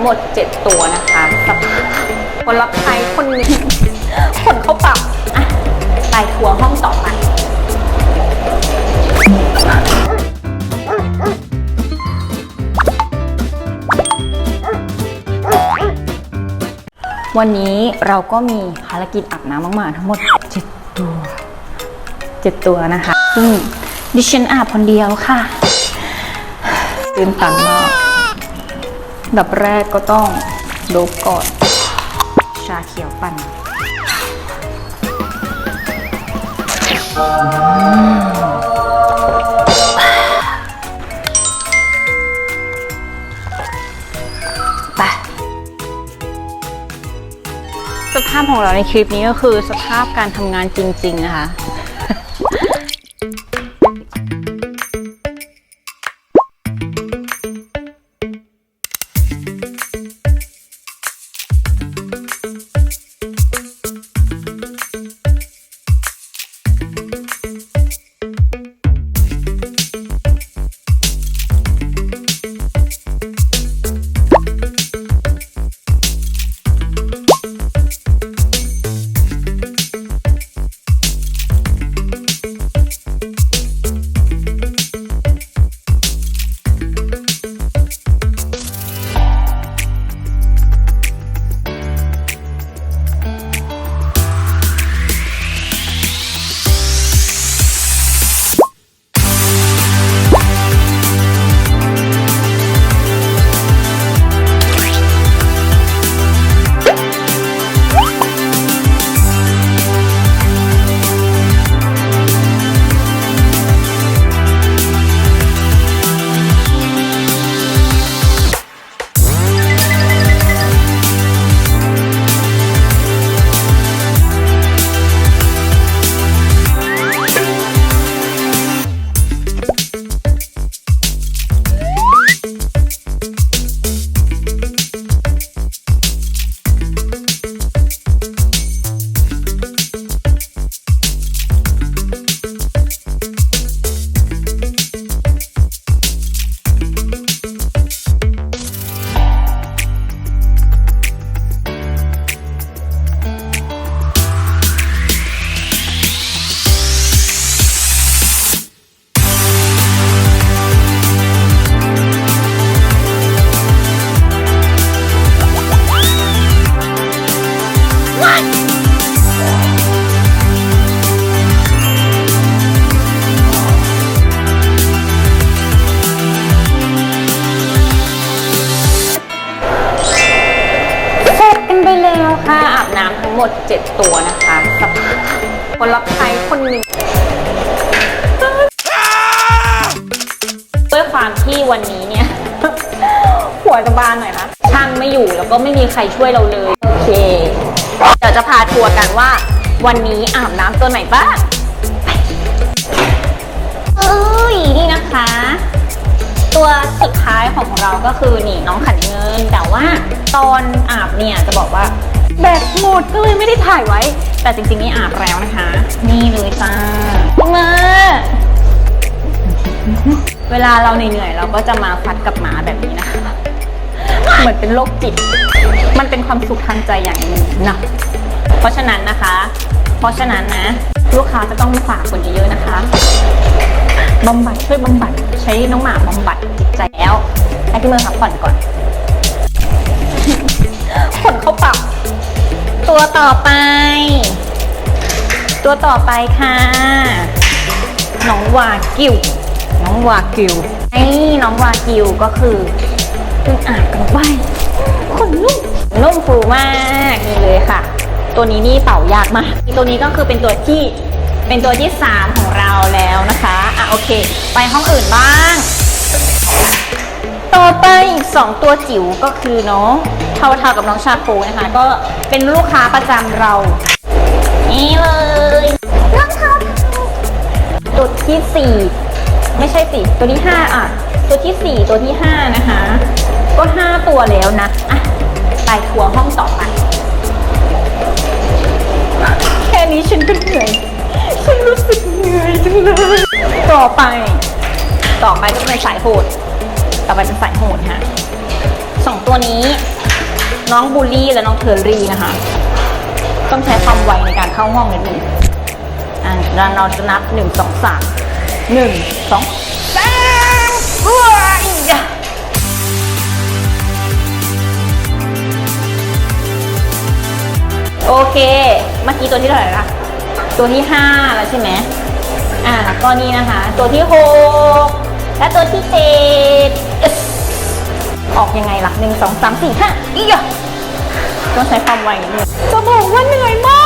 งหมด 7 ตัวนะคะสภาพคนรับใช้คนหนึงคนเข้าปรับอะไปทัวร์ห้องต่อไปวันนี้เราก็มีภารกิจอาบน้ำมากๆทั้งหมด 7 ตัว 7 ตัวนะคะซึ่งดิฉันอาบคนเดียวค่ะตื่นตันมาก ดับแรกก็ต้องโดบก่อน ชาเขียวปั่นไปสภาพของเราในคลิปนี้ก็คือสภาพการทำงานจริง ๆ นะคะ งหมด 7 ตัวนะคะสภาพคนรับใช้คนหนึ่งด้วยความที่วันนี้เนี่ย หัวจะบานหน่อยนะ ช่างไม่อยู่แล้วก็ไม่มีใครช่วยเราเลย โอเค เดี๋ยวจะพาทัวร์กันว่า วันนี้อาบน้ำตัวไหนบ้างไปเอ้ยนี่นะคะ ตัวสุดท้ายของเราก็คือนี่น้องขันเงิน แต่ว่าตอนอาบเนี่ยจะบอกว่า แบตหมดก็เลยไม่ได้ถ่ายไว้ แต่จริงๆนี่อาบแล้วนะคะ นี่เลยจ้ามาเวลาเราเหนื่อยๆเราก็จะมาฟัดกับหมาแบบนี้นะคะ เหมือนเป็นโรคจิต มันเป็นความสุขทางใจอย่างหนึ่งนะเพราะฉะนั้นนะคะ เพราะฉะนั้นนะ ลูกค้าจะต้องฝากคนเยอะๆนะคะบำบัดช่วยบำบัด ใช้น้องหมาบำบัดจิตใจแล้วให้พี่เมือพักผ่อนก่อน ตัวต่อไป ตัวต่อไปค่ะ น้องวากิว น้องวากิวไอ้น้องวากิวก็คือเพิ่งอาบกันไปขนนุ่มนุ่มฟูมากนี่เลยค่ะ ตัวนี้นี่เป่ายากมาก ตัวนี้ก็คือเป็นตัวที่เป็นตัวที่ 3 ของเราแล้วนะคะอะโอเค ไปห้องอื่นบ้าง ต่อไปอีก 2 ตัวจิ๋วก็คือน้อง เทาเท่ากับน้องชาโคนะคะ ก็เป็นลูกค้าประจำเรา นี่เลยน้องเท่าตัวที่ 4 ไม่ใช่สิตัวที่ 5 อะ ตัวที่ 4 ตัวที่ 5 นะคะ ก็ 5 ตัวแล้วนะ อะ ไปทัวร์ห้องต่อไปแค่นี้ฉันก็เหนื่อยฉันรู้สึกเหนื่อยจังเลย ต่อไป ต่อไปก็เป็นสายโหด ต่อไปเป็นสายโหดฮะสองตัวนี้ น้องบูลลี่และน้องเทอร์รี่นะคะ ต้องใช้ความไวในการเข้าห้องนิดนึงอ่าแล้วเราจะนับหนึ่งสองสามหนึ่งสองสามว้ายโอเค เมื่อกี้ตัวที่เท่าไหร่ละตัวที่ห้าแล้วใช่ไหมอ่าก็นี่นะคะ ตัวที่หกและตัวที่เจ็ดออกยังไงล่ะหนึ่งสองสามสี่ห้าอีกอะ ต้องใช้ความไวนิดนึงจะบอกว่าเหนื่อยมา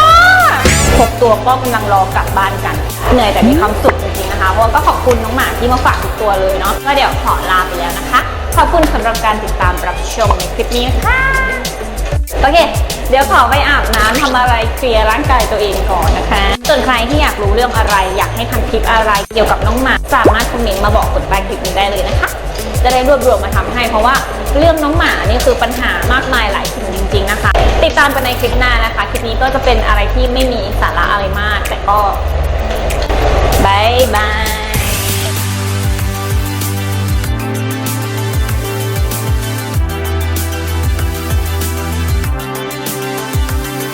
กหกตัวก็กำลังรอกลับบ้านกัน เหนื่อยแต่มีความสุขจริงๆนะคะเพราะว่าก็ขอบคุณน้องหมาที่มาฝากทุกตัวเลยเนาะก็เดี๋ยวขอลาไปแล้วนะคะ ขอบคุณสำหรับการติดตามรับชมในคลิปนี้ค่ะโอเค เดี๋ยวขอไปอาบน้ำทำอะไรเคลียร์ร่างกายตัวเองก่อนนะคะ ส่วนใครที่อยากรู้เรื่องอะไร อยากให้ทำคลิปอะไรเกี่ยวกับน้องหมา สามารถคอมเมนต์มาบอกกดใต้คลิปนี้ได้เลยนะคะ จะได้รวบรวมมาทำให้ เพราะว่าเรื่องน้องหมานี่คือปัญหามากมายหลายสิ่งจริงๆนะคะ ติดตามกันในคลิปหน้านะคะ คลิปนี้ก็จะเป็นอะไรที่ไม่มีสาระอะไรมาก แต่ก็